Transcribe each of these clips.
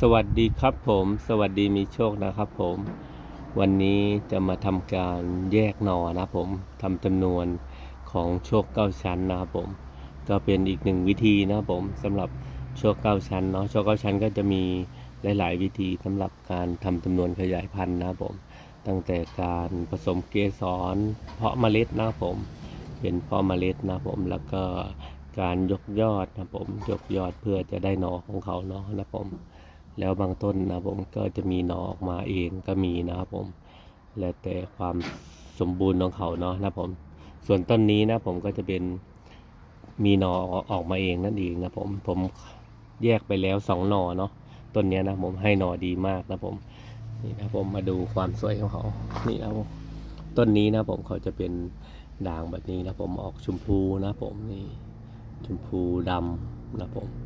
สวัสดีครับผม สวัสดีมีโชคนะครับผม วันนี้จะมาทำการแยกหน่อนะผมทำจำนวนของโชคเก้าชั้นนะครับผม ก็เป็นอีกหนึ่งวิธีนะครับผมสำหรับโชคเก้าชั้นเนาะโชคเก้าชั้นก็จะมีหลาย ๆ วิธีสำหรับการทำจำนวนขยายพันธุ์นะครับผม ตั้งแต่การผสมเกสรเพาะเมล็ดนะครับผม เป็นเพาะเมล็ดนะครับผมแล้วก็การยกยอดนะครับผมยกยอดเพื่อจะได้หน่อของเขาเนาะนะครับผม แล้วบางต้นนะผมก็จะมีหน่อออกมาเองก็มีนะครับผม แล้วแต่ความสมบูรณ์ของเขาเนาะนะผม ส่วนต้นนี้นะผมก็จะเป็นมีหน่อออกมาเองนั่นเองนะผมผมแยกไปแล้วสองหน่อเนาะต้นนี้นะผมให้หน่อดีมากนะผมนี่นะผมมาดูความสวยของเขา นี่นะผมต้นนี้นะผมเขาจะเป็นด่างแบบนี้นะผมออกชมพูนะผมนี่ชมพูดำนะผม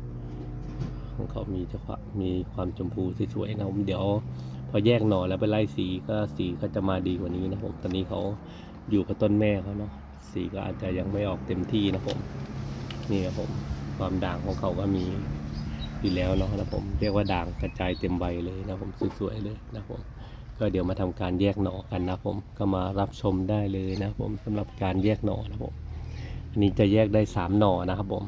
ของเขามีจะความมีความชมพูสวยๆนะผมเดี๋ยว พอแยกหน่อแล้วไปไล่สีก็สีก็จะมาดีกว่านี้นะผมตอนนี้เขาอยู่กับต้นแม่เขาเนาะสีก็อาจจะยังไม่ออกเต็มที่นะผมนี่ครับผมความด่างของเขาก็มีอยู่แล้วเนาะนะผมเรียกว่าด่างกระจายเต็มใบเลยนะผมสวยๆเลยนะผมก็เดี๋ยวมาทำการแยกหน่อกันนะผมก็มารับชมได้เลยนะผมสำหรับการแยกหน่อนะผมอันนี้จะแยกได้สามหน่อนะครับผม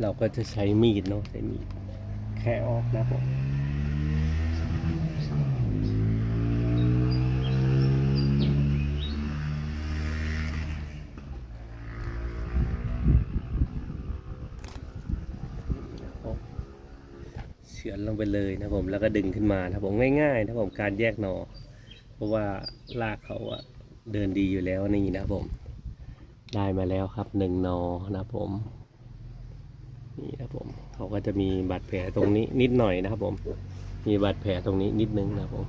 เราก็จะใช้มีดเนาะใช้มีดแค่ออกนะผมเฉือนลงไปเลยนะผมแล้วก็ดึงขึ้นมานะผมง่ายๆนะผมการแยกหนอ เพราะว่ารากเขาอะเดินดีอยู่แล้วนี่นะผม ได้มาแล้วครับหนึ่งนอนะผม นี่นะครับผมเขาก็จะมีบาดแผลตรงนี้นิดหน่อยนะครับผมมีบาดแผลตรงนี้นิดนึงนะครับผม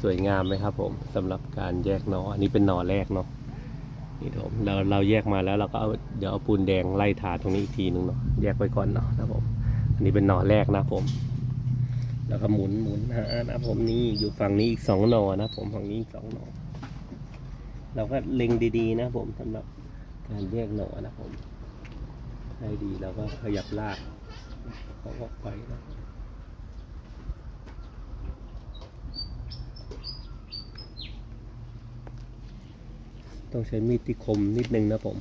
สวยงามไหมครับผมสำหรับการแยกหนออันนี้เป็นหนอแรกเนาะนี่ผมเราเราแยกมาแล้วเราก็เอาเดี๋ยวเอาปูนแดงไล่ทาตรงนี้อีกทีนึงเนาะแยกไว้ก่อนเนาะนะผมอันนี้เป็นหนอแรกนะผม แล้วก็หมุนหมุนหานะผมนี่อยู่ฝั่งนี้อีกสองหนอนะผมฝั่งนี้อีกสองหนอเราก็เล็งดีๆนะผมสำหรับการแยกหนอนะผม ให้ดีแล้วก็ขยับลากเขาออกไปนะต้องใช้มีดที่คมนิดนึงนะผม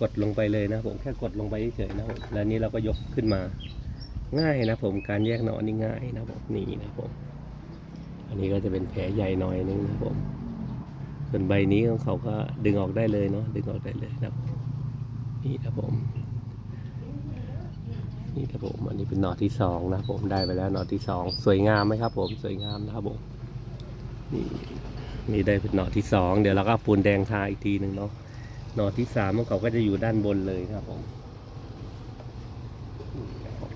กดลงไปเลยนะผมแค่กดลงไปเฉยๆนะผมแล้วนี้เราก็ยกขึ้นมา ง่ายนะผมการแยกหนอนนี่ง่ายนะผมนี่นะผม อันนี้ก็จะเป็นแผลใหญ่หน่อยนึงนะผม ส่วนใบนี้ของเขาก็ดึงออกได้เลยเนาะดึงออกได้เลยนะครับ นี่ครับผม นี่ครับผม อันนี้เป็นหนอที่สองนะผมได้ไปแล้วหนอที่สองสวยงามไหมครับ ผมสวยงามนะครับผมนี่นี่ได้เป็นหนอที่สองเดี๋ยวเราก็ปูนแดงทาอีกทีหนึ่งเนาะหนอที่สามของเขาก็จะอยู่ด้านบนเลยครับผมนี่ครับผม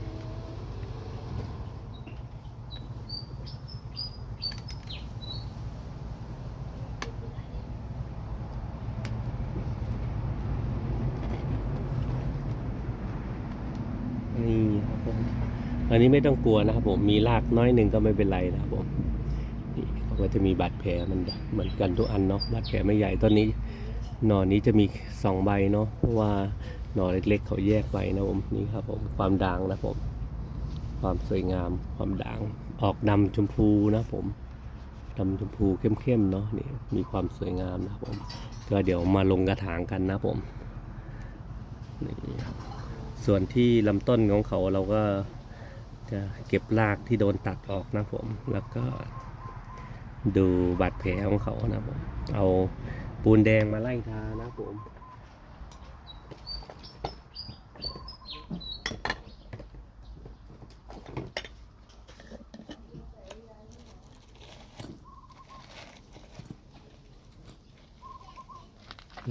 นี่ครับ ผมอันนี้ไม่ต้องกลัวนะครับผมมีรากน้อยหนึ่งก็ไม่เป็นไรนะครับผมนี่เขาก็จะมีบาดแผลมันเหมือนกันทุกอันเนาะบาดแผลไม่ใหญ่ต้นนี้หนอนนี้จะมีสองใบเนาะเพราะว่าหน่อเล็กๆ เขาแยกไว้นะผมนี่ครับผมความด่างนะผม ความสวยงามความด่างออกดำชมพูนะผมดำชมพูเข้มๆเนาะนี่มีความสวยงามนะผม ก็เดี๋ยวมาลงกระถางกันนะผมนี่ครับ ส่วนที่ลำต้นของเขาเราก็จะเก็บรากที่โดนตัดออกนะผม แล้วก็ดูบาดแผลของเขานะผม เอาปูนแดงมาไล่ทานะผม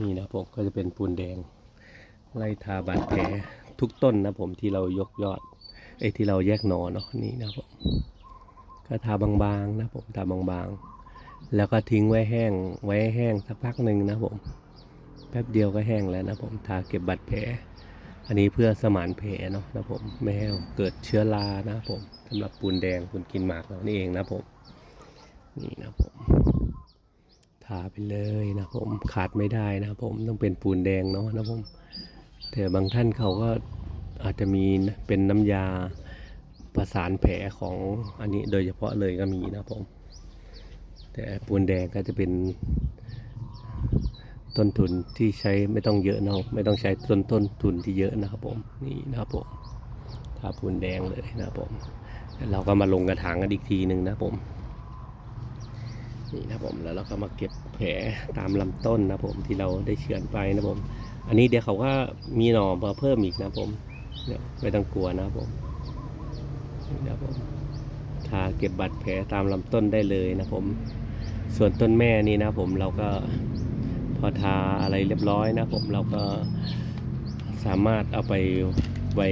นี่นะผมก็จะเป็นปูนแดง ไล่ทาบาดแผล ทุกต้นนะผมที่เรายกยอดไอ้ที่เราแยกหนอเนาะนี่นะผมก็ทาบางๆนะผมทาบางๆ แล้วก็ทิ้งไว้แห้งไว้แห้งสักพักหนึ่งนะผมแป๊บเดียวก็แห้งแล้วนะผมทาเก็บบาดแผล อันนี้เพื่อสมานแผลเนาะนะผมไม่ให้เกิดเชื้อรานะผมสำหรับปูนแดงปูนกินหมากเรานี่เองนะผมนี่นะผมทาไปเลยนะผมขาดไม่ได้นะผมต้องเป็นปูนแดงเนาะนะผม แต่บางท่านเขาก็อาจจะมีเป็นน้ำยาประสานแผลของอันนี้โดยเฉพาะเลยก็มีนะผม แต่ปูนแดงก็จะเป็นต้นทุนที่ใช้ไม่ต้องเยอะเนาะไม่ต้องใช้ต้นต้นทุนที่เยอะนะครับผมนี่นะครับผมทาปูนแดงเลยนะครับผมเราก็มาลงกระถางกันอีกทีหนึ่งนะผมนี่นะผมแล้วเราก็มาเก็บแผลตามลำต้นนะผมที่เราได้เฉือนไปนะผม อันนี้เดี๋ยวเขาก็มีหน่อมาเพิ่มอีกนะผมเนี่ยไม่ต้องกลัวนะผมนี่นะผมทาเก็บบาดแผลตามลำต้นได้เลยนะผม ส่วนต้นแม่นี่นะผมเราก็พอทาอะไรเรียบร้อยนะผมเราก็สามารถเอาไปไว้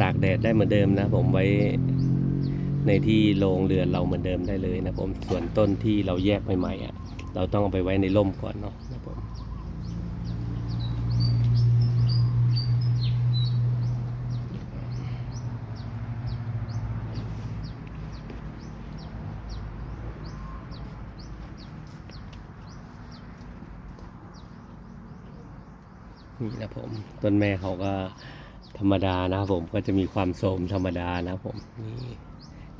ตากแดดได้เหมือนเดิมนะผมไว้ในที่โรงเรือนเราเหมือนเดิมได้เลยนะผมส่วนต้นที่เราแยกใหม่ๆอะเราต้องเอาไปไว้ในร่มก่อนเนาะนะผม นี่นะผมต้นแม่เขาก็ธรรมดานะครับผมก็จะมีความโทมธรรมดานะครับผมนี่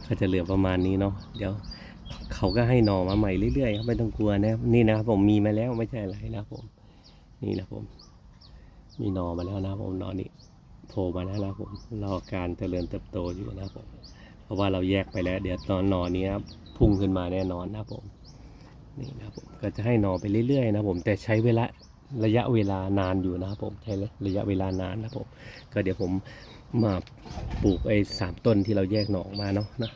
ก็จะเหลือประมาณนี้เนาะเดี๋ยวเขาก็ให้หน่อมาใหม่เรื่อยๆครับไม่ต้องกลัวนะนี่นะครับผมมีมาแล้วไม่ใช่อะไรนะครับผม นี่นะผม มีหน่อมาแล้วนะครับผมหน่อนี้โผล่มาแล้วนะครับผมรอการเจริญเติบโตอยู่นะครับผม เพราะว่าเราแยกไปแล้ว เดี๋ยวตอนหน่อนี้ครับพุ่งขึ้นมาแน่นอนนะครับผมนี่นะครับผมก็จะให้หน่อไปเรื่อยๆ นะผมแต่ใช้เวลา ระยะเวลานานอยู่นะครับผมใช้ระยะเวลานานนะครับผมก็เดี๋ยวผมมาปลูกไอ้สามต้นที่เราแยกหน่ออกมาเนาะนะ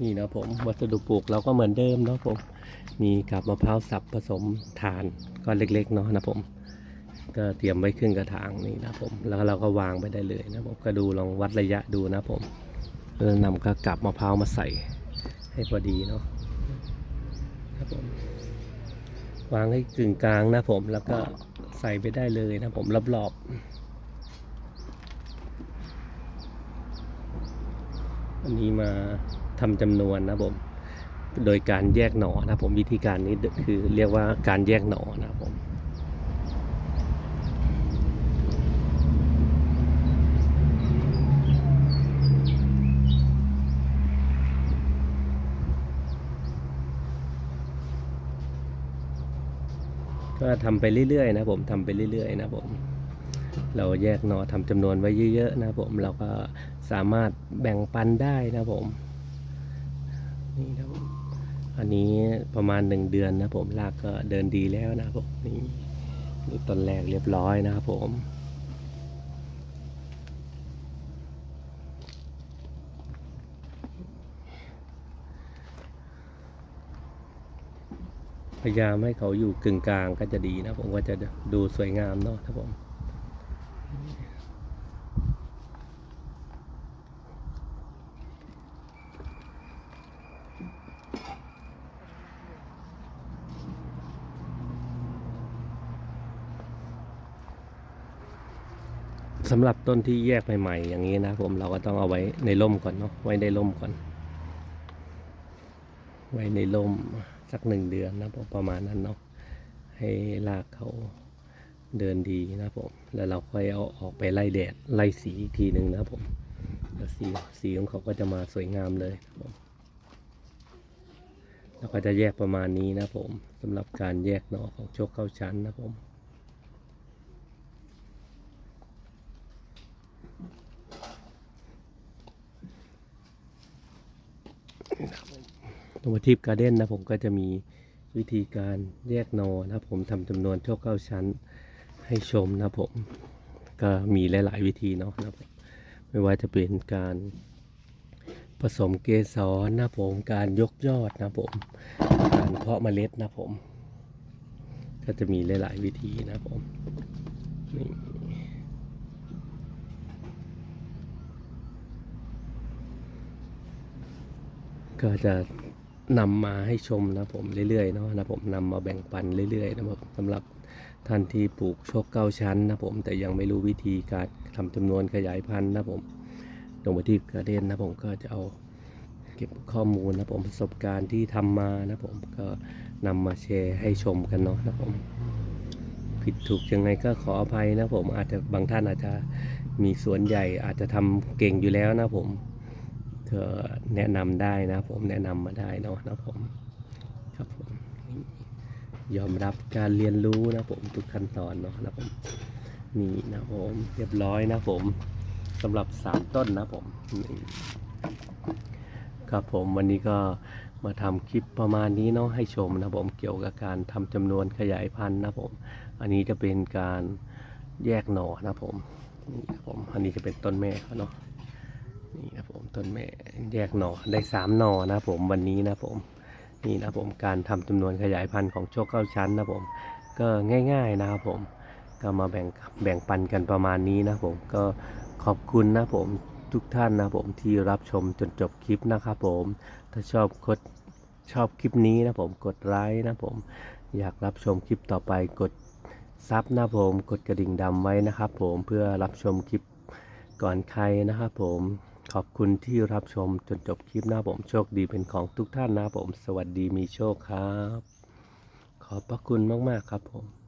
นี่นะผมวัสดุปลูกเราก็เหมือนเดิมเนาะผมมีกับมะพร้าวสับผสมถ่านก้อนเล็กๆเนาะนะผมก็เตรียมไว้ขึ้นกระถางนี่นะผมแล้วเราก็วางไปได้เลยนะผมก็ดูลองวัดระยะดูนะผมแล้วนำก็กลับมะพร้าวมาใส่ให้พอดีเนาะ ครับผม วางให้กึ่งกลางนะผมแล้วก็ใส่ไปได้เลยนะผมรอบๆอันนี้มาทำจำนวนนะผม โดยการแยกหนอนะผมวิธีการนี้คือเรียกว่าการแยกหนอนะผม ก็ทำไปเรื่อยๆนะผมทำไปเรื่อยๆนะผมเราแยกหนอทำจำนวนไว้เยอะๆนะผมเราก็สามารถแบ่งปันได้นะผมนี่นะผมอันนี้ประมาณหนึ่งเดือนนะผมลากก็เดินดีแล้วนะผมนี่นี่ต้นแรกเรียบร้อยนะครับผม พยายามให้เขาอยู่กึ่งกลางก็จะดีนะผมก็จะดูสวยงามเนาะครับผมสำหรับต้นที่แยกใหม่ๆ อย่างนี้นะผมเราก็ต้องเอาไว้ในร่มก่อนเนาะไว้ในร่มก่อน ไว้ในร่ม สักหนึ่งเดือนนะผมประมาณนั้นเนาะให้รากเขาเดินดีนะผม แล้วเราค่อยเอาออกไปไล่แดดไล่สีอีกทีหนึ่งนะผมแล้วสีสีของเขาก็จะมาสวยงามเลยนะผมแล้วก็จะแยกประมาณนี้นะผมสำหรับการแยกหน่อของโชคเก้าชั้นนะผม ตัวทิพการ์เด้นนะผมก็จะมีวิธีการแยกนอนะผมทำจำนวนโชคเก้าชั้นให้ชมนะผมก็มีหลาย ๆ วิธีเนาะนะผมไม่ว่าจะเป็นการผสมเกสรนะผมการยกยอดนะผม การเพาะเมล็ดนะผม ก็จะมีหลาย ๆ วิธีนะผมนี่ก็จะ นำมาให้ชมนะผมเรื่อยๆเนาะนะผมนำมาแบ่งปันเรื่อยๆนะครับสำหรับท่านที่ปลูกโชคเก้าชั้นนะผมแต่ยังไม่รู้วิธีการทำจำนวนขยายพันธุ์นะผมลงมาที่กระเด็นนะผมก็จะเอาเก็บข้อมูลนะผมประสบการณ์ที่ทำมานะผมก็นำมาแชร์ให้ชมกันเนาะนะผมผิดถูกยังไงก็ขออภัยนะผมอาจจะบางท่านอาจจะมีสวนใหญ่อาจจะทำเก่งอยู่แล้วนะผม ก็แนะนำได้นะผมแนะนำมาได้เนาะนะผมครับผมยอมรับการเรียนรู้นะผมทุกขั้นตอนเนาะนะผมนี่นะผมเรียบร้อยนะผมสำหรับสามต้นนะผมนี่ครับผมวันนี้ก็มาทำคลิปประมาณนี้เนาะให้ชมนะผมเกี่ยวกับการทำจำนวนขยายพันธุ์นะผมอันนี้จะเป็นการแยกหน่อนะผมนี่ผมอันนี้จะเป็นต้นแม่เขาเนาะ ต้นแม่แยกหน่อได้สามหน่อนะผมวันนี้นะผมนี่นะผมการทำจำนวนขยายพันธุ์ของโชคเก้าชั้นนะผม ก็ง่าย ๆนะครับผม ก็มาแบ่งแบ่งปันกันประมาณนี้นะผมก็ขอบคุณนะผมทุกท่านนะผมที่รับชมจนจบคลิปนะครับผม ถ้าชอบกดชอบคลิปนี้นะผมกดไลค์นะผม อยากรับชมคลิปต่อไปกดซับนะผมกดกระดิ่งดำไว้นะครับผมเพื่อรับชมคลิปก่อนใครนะครับผม ขอบคุณที่รับชมจนจบคลิปนะผมโชคดีเป็นของทุกท่านนะผม สวัสดีมีโชคครับ ขอบพระคุณมาก ๆ ครับผม